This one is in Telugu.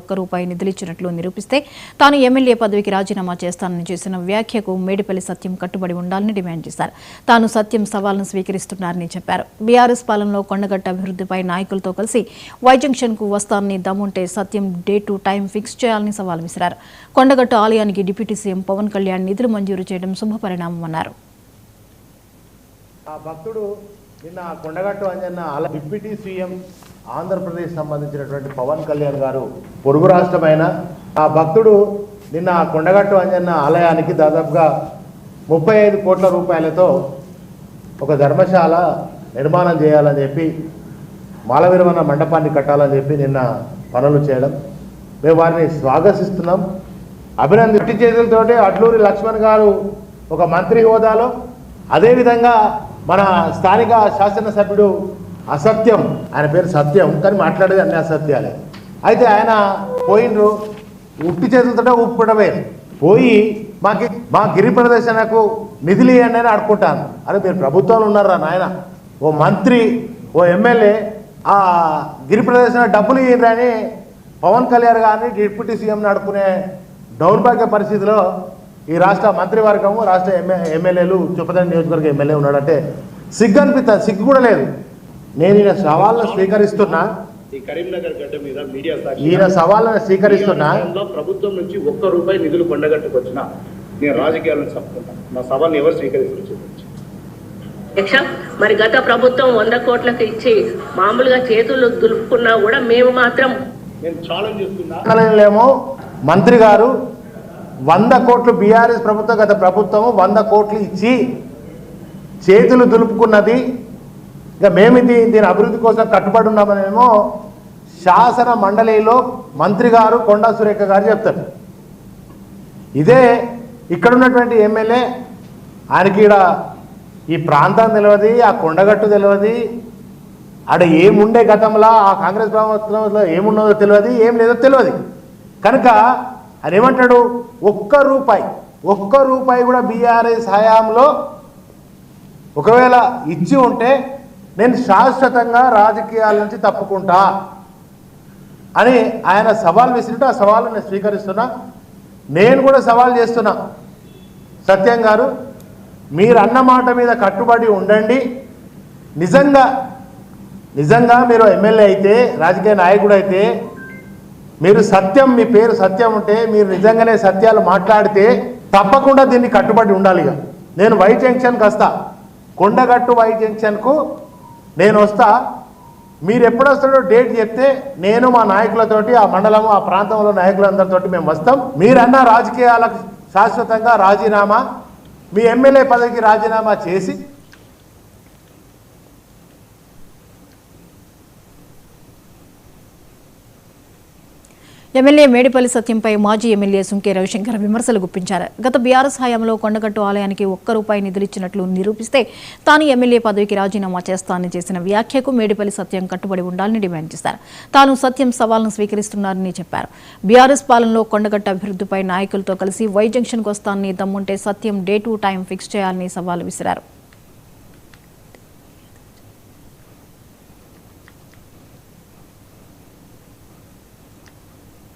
ఒక్క రూపాయి నిధులిచ్చినట్లు నిరూపిస్తే తాను ఎమ్మెల్యే పదవికి రాజీనామా చేస్తానని చేసిన వ్యాఖ్యకు మేడిపల్లి సత్యం కట్టుబడి ఉండాలని డిమాండ్ చేశారు. తాను సత్యం సవాల్ను స్వీకరిస్తున్నారని చెప్పారు. బీఆర్ఎస్ పాలనలో కొండగట్ట అభివృద్ధిపై నాయకులతో కలిసి వై జంక్షన్కు వస్తానని దమ్ముంటే సత్యం డే టు టైం ఫిక్స్ చేయాలని సవాల్ విసిరారు. కొండగట్ట ఆలయానికి డిప్యూటీ సీఎం పవన్ కళ్యాణ్ నిధులు మంజూరు చేయడం శుభపరిణామమన్నారు ఆ భక్తుడు నిన్న కొండగట్టు అంజన్న అలా డిప్యూటీ సీఎం ఆంధ్రప్రదేశ్ సంబంధించినటువంటి పవన్ కళ్యాణ్ గారు పొరుగు రాష్ట్రమైన. ఆ భక్తుడు నిన్న కొండగట్టు అంజన్న ఆలయానికి దాదాపుగా ముప్పై ఐదు కోట్ల రూపాయలతో ఒక ధర్మశాల నిర్మాణం చేయాలని చెప్పి మాలవిరమణ మండపాన్ని కట్టాలని చెప్పి నిన్న పనులు చేయడం. మేము వారిని స్వాగతిస్తున్నాం. అభినంది చేతులతోటి అడ్లూరి లక్ష్మణ్ గారు ఒక మంత్రి హోదాలో. అదేవిధంగా మన స్థానిక శాసనసభ్యుడు అసత్యం. ఆయన పేరు సత్యం కానీ మాట్లాడేది అన్ని అసత్యాలే. అయితే ఆయన పోయిండ్రు. ఉట్టి చేతులతోటే ఊపుకోవడమే పోయి మాకి మా గిరి ప్రదర్శనకు నిధులు ఇవ్వండి అని అడుకుంటాను అరే మీరు ప్రభుత్వంలో ఉన్నారా నాయన? ఓ మంత్రి ఓ ఎమ్మెల్యే ఆ గిరి ప్రదర్శన డబ్బులు ఇవ్వండి అని పవన్ కళ్యాణ్ గారిని డిప్యూటీ సీఎంని అడుకునే దౌర్భాగ్య పరిస్థితిలో ఈ రాష్ట్ర మంత్రివర్గము రాష్ట్ర ఎమ్మె ఎమ్మెల్యేలు చొప్పదండి నియోజకవర్గ ఎమ్మెల్యే ఉన్నాడంటే సిగ్గు అనిపిస్తుంది సిగ్గు కూడా లేదు. నేను ఈయన సవాళ్ళను స్వీకరిస్తున్నా. ఈ కరీంనగర్ గడ్డ మీద మీడియా ఈయన సవాళ్ళను స్వీకరిస్తున్నా. ప్రభుత్వం నుంచి ఒక్క రూపాయి నిధులు కొండగట్టుకు వచ్చినా నేను రాజకీయాలను చెప్తున్నా నా సవాల్ని ఎవరు స్వీకరిస్తారు అధ్యక్ష మరి గత ప్రభుత్వం వంద కోట్లకు ఇచ్చి మామూలుగా చేతులు దులుపుకున్నా కూడా మేము మాత్రం నేను ఛాలెంజ్ చేస్తున్నా. పక్కనేమో మంత్రి గారు వంద కోట్లు బీఆర్ఎస్ ప్రభుత్వం గత ప్రభుత్వము వంద కోట్లు ఇచ్చి చేతులు దులుపుకున్నది ఇక మేము దీని అభివృద్ధి కోసం కట్టుబడి ఉన్నామనేమో శాసన మండలిలో మంత్రి గారు కొండా సురేఖ గారు చెప్తారు. ఇదే ఇక్కడ ఉన్నటువంటి ఎమ్మెల్యే ఆయనకి ఇక్కడ ఈ ప్రాంతం తెలియదు ఆ కొండగట్టు తెలియదు ఆడ ఏముండే గతంలో ఆ కాంగ్రెస్ ప్రభుత్వంలో ఏమున్నదో తెలియదు ఏం లేదో తెలియదు. కనుక ఆయన ఏమంటాడు? ఒక్క రూపాయి ఒక్క రూపాయి కూడా బీఆర్ఎస్ హయాంలో ఒకవేళ ఇచ్చి ఉంటే నేను శాశ్వతంగా రాజకీయాల నుంచి తప్పుకుంటా అని ఆయన సవాల్ విసిరితే ఆ సవాలు నేను స్వీకరిస్తున్నా. నేను కూడా సవాల్ చేస్తున్నా. సత్యం గారు మీరు అన్న మాట మీద కట్టుబడి ఉండండి. నిజంగా నిజంగా మీరు ఎమ్మెల్యే అయితే రాజకీయ నాయకుడు అయితే మీరు సత్యం మీ పేరు సత్యం ఉంటే మీరు నిజంగానే సత్యాలు మాట్లాడితే తప్పకుండా దీన్ని కట్టుబడి ఉండాలి ఇక. నేను వై జంక్షన్కి వస్తా కొండగట్టు వై జంక్షన్కు నేను వస్తా. మీరు ఎప్పుడు వస్తాడో డేట్ చెప్తే నేను మా నాయకులతోటి ఆ మండలము ఆ ప్రాంతంలో నాయకులందరితోటి మేము వస్తాం. మీరన్న రాజకీయాలకు శాశ్వతంగా రాజీనామా మీ ఎమ్మెల్యే పదవికి రాజీనామా చేసి ఎమ్మెల్యే మేడిపల్లి సత్యంపై మాజీ ఎమ్మెల్యే సుంకే రవిశంకర్ విమర్శలు గుప్పించారు. గత బీఆర్ఎస్ హయాంలో కొండగట్టు ఆలయానికి ఒక్క రూపాయి నిధులిచ్చినట్లు నిరూపిస్తే తాను ఎమ్మెల్యే పదవికి రాజీనామా చేస్తానని చేసిన వ్యాఖ్యకు మేడిపల్లి సత్యం కట్టుబడి ఉండాలని డిమాండ్ చేశారు. తాను సత్యం సవాల్ను స్వీకరిస్తున్నారని చెప్పారు. బీఆర్ఎస్ పాలనలో కొండగట్టు అభివృద్ధిపై నాయకులతో కలిసి వై జంక్షన్కు వస్తానని దమ్ముంటే సత్యం డే టు టైం ఫిక్స్ చేయాలని సవాల్ విసిరారు.